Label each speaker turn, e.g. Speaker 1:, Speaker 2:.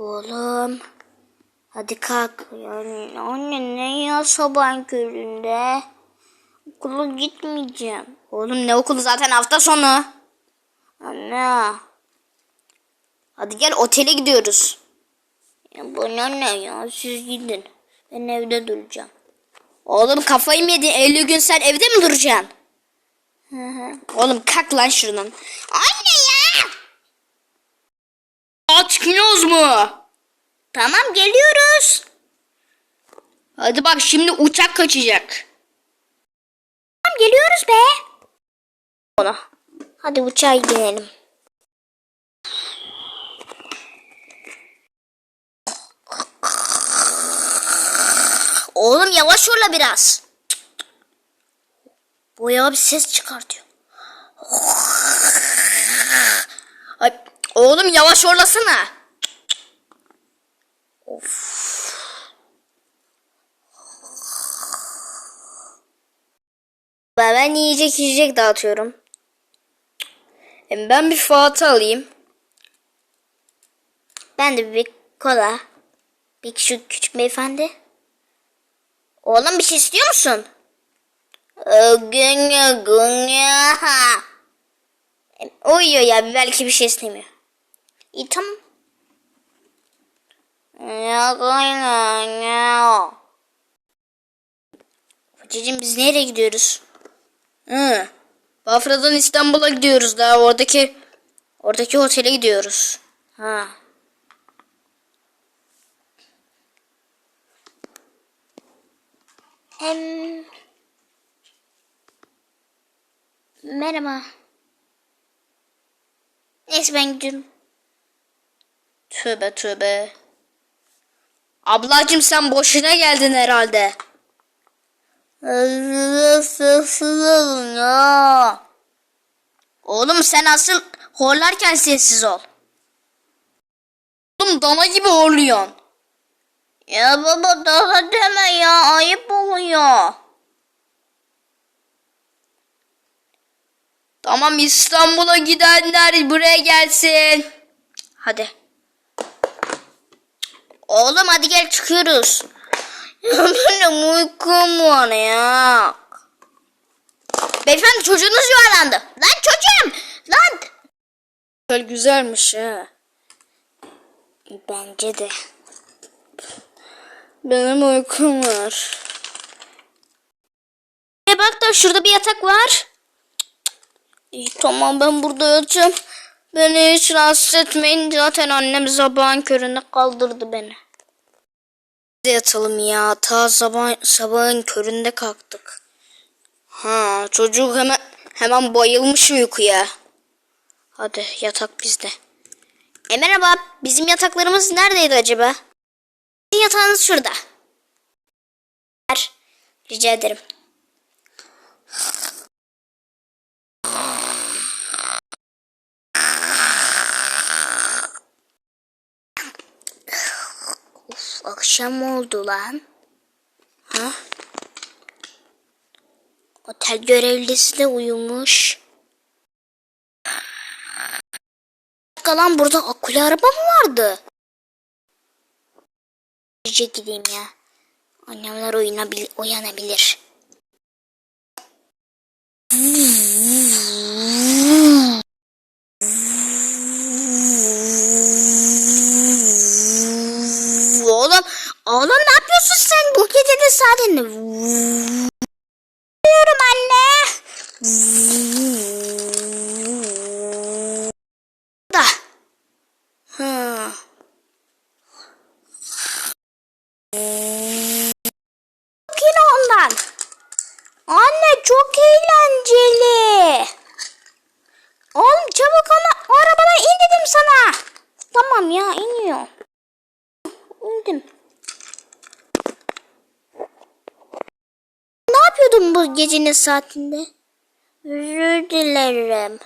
Speaker 1: Oğlum. Hadi kalk. Yani anne ne ya sabahın köründe? Okula gitmeyeceğim. Oğlum ne okulu zaten hafta sonu. Anne. Hadi gel otele gidiyoruz. Ya bana ne ya siz gidin. Ben evde duracağım. Oğlum kafayı mı yedin? 50 gün sen evde mi duracaksın? Oğlum kalk lan şuradan. Anne ya!
Speaker 2: Çıkmıyoruz mu?
Speaker 1: Tamam geliyoruz.
Speaker 2: Hadi bak şimdi uçak kaçacak.
Speaker 1: Tamam geliyoruz be. Ona. Hadi uçağa gidelim. Oğlum yavaş yolla biraz. Bayağı bir ses çıkartıyor.
Speaker 2: Oğlum yavaş orlasana.
Speaker 1: Ben, ben yiyecek yiyecek dağıtıyorum.
Speaker 2: E, Ben bir Fatih alayım.
Speaker 1: Ben de bir kola. Bir şu küçük beyefendi. Oğlum bir şey istiyor musun? Günya günya. Uyuyor ya belki bir şey istemiyor. İyi tamam. Ya günya ya. Hocacığım biz nereye gidiyoruz?
Speaker 2: Hı. Bafra'dan İstanbul'a gidiyoruz daha oradaki
Speaker 1: Oradaki otele gidiyoruz. Ha. Hem... Merhaba. Neyse ben gidiyorum.
Speaker 2: tövbe tövbe. Ablacım sen boşuna geldin herhalde.
Speaker 1: Sessiz olun ya.
Speaker 2: Oğlum sen asıl horlarken sessiz ol. Oğlum dana gibi horluyorsun.
Speaker 1: Ya baba daha deme ya ayıp oluyor.
Speaker 2: Tamam İstanbul'a gidenler buraya gelsin.
Speaker 1: Hadi. Oğlum hadi gel çıkıyoruz. Benim uykum var ya. Beyefendi çocuğunuz yuvarlandı. Lan çocuğum. Lan.
Speaker 2: Böyle güzelmiş ha.
Speaker 1: Bence de.
Speaker 2: Benim uykum var.
Speaker 1: E bak da şurada bir yatak var. İyi tamam ben burada yatacağım. Beni hiç rahatsız etmeyin. Zaten annem sabahın köründe kaldırdı beni.
Speaker 2: De yatalım ya. Ta sabah, sabahın köründe kalktık. Ha çocuk hemen hemen bayılmış uykuya. Hadi yatak bizde.
Speaker 1: E merhaba bizim yataklarımız neredeydi acaba? Sizin yatağınız şurada. Rica ederim. Akşam oldu lan. Ha? Otel görevlisi de uyumuş. Kalan burada akülü araba mı vardı? Gece gideyim ya. Annemler uyanabil uyanabilir. Saatinde? Diyorum anne. Da. Hı. Yine ondan. Anne çok eğlenceli. Oğlum çabuk ona o arabadan in dedim sana. Tamam ya iniyor. Yapıyordun bu gecenin saatinde? Özür dilerim.